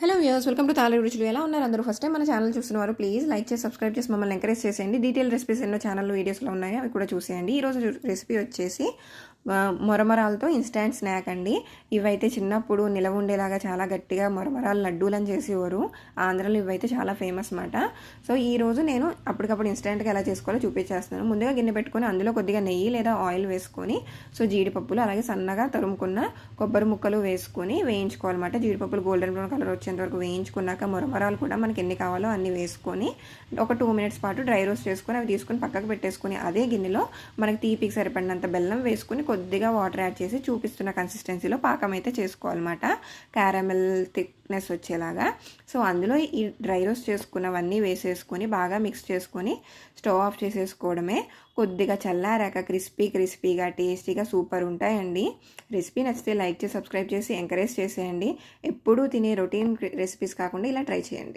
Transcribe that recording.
Hello views welcome to Taluru రుచులు ఎలా ఉన్నారు అందరూ? ఫస్ట్ టైం మన ఛానల్ చూస్తున్నారు ప్లీజ్ లైక్ చేసి సబ్స్క్రైబ్ చేసి మమ్మల్ని ఎంకరేజ్ చేసేయండి. డీటెయిల్ రెసిపీస్ ఎన్నో ఛానల్ వీడియోస్లో ఉన్నాయి అవి కూడా చూసేయండి. ఈరోజు రెసిపీ వచ్చేసి మొరమరాలతో ఇన్స్టాంట్ స్నాక్ అండి. ఇవైతే చిన్నప్పుడు నిలవ ఉండేలాగా చాలా గట్టిగా మొరమరాలు లడ్డూలని చేసేవారు. ఆంధ్రలో ఇవైతే చాలా ఫేమస్ మాట. సో ఈ రోజు నేను అప్పటికప్పుడు ఇన్స్టాంట్గా ఎలా చేసుకోవాలో చూపించేస్తాను ముందుగా గిన్నె పెట్టుకొని అందులో కొద్దిగా నెయ్యి లేదా ఆయిల్ వేసుకొని సో జీడిపప్పులు అలాగే సన్నగా తరుముకున్న కొబ్బరి ముక్కలు వేసుకొని వేయించుకోవాలన్నమాట. జీడిపప్పులు గోల్డెన్ బ్రౌన్ కలర్ వచ్చేంత వరకు వేయించుకున్నాక మొరమరాలు కూడా మనకి ఎన్ని కావాలో అన్ని వేసుకొని ఒక టూ మినిట్స్ పాటు డ్రై రోస్ట్ చేసుకొని అవి తీసుకొని పక్కకు పెట్టేసుకొని అదే గిన్నెలో మనకి తీపికి సరిపడినంత బెల్లం వేసుకొని కొద్దిగా వాటర్ యాడ్ చేసి చూపిస్తున్న కన్సిస్టెన్సీలో పాకం అయితే చేసుకోవాలన్నమాట. క్యారమెల్ థిక్నెస్ వచ్చేలాగా. సో అందులో ఈ డ్రై రోస్ట్ చేసుకున్నవన్నీ వేసేసుకొని బాగా మిక్స్ చేసుకొని స్టవ్ ఆఫ్ చేసేసుకోవడమే. కొద్దిగా చల్లారాక క్రిస్పీ క్రిస్పీగా టేస్టీగా సూపర్ ఉంటాయండి. రెసిపీ నచ్చితే లైక్ చేసి సబ్స్క్రైబ్ చేసి ఎంకరేజ్ చేసేయండి. ఎప్పుడూ తినే రొటీన్ రెసిపీస్ కాకుండా ఇలా ట్రై చేయండి.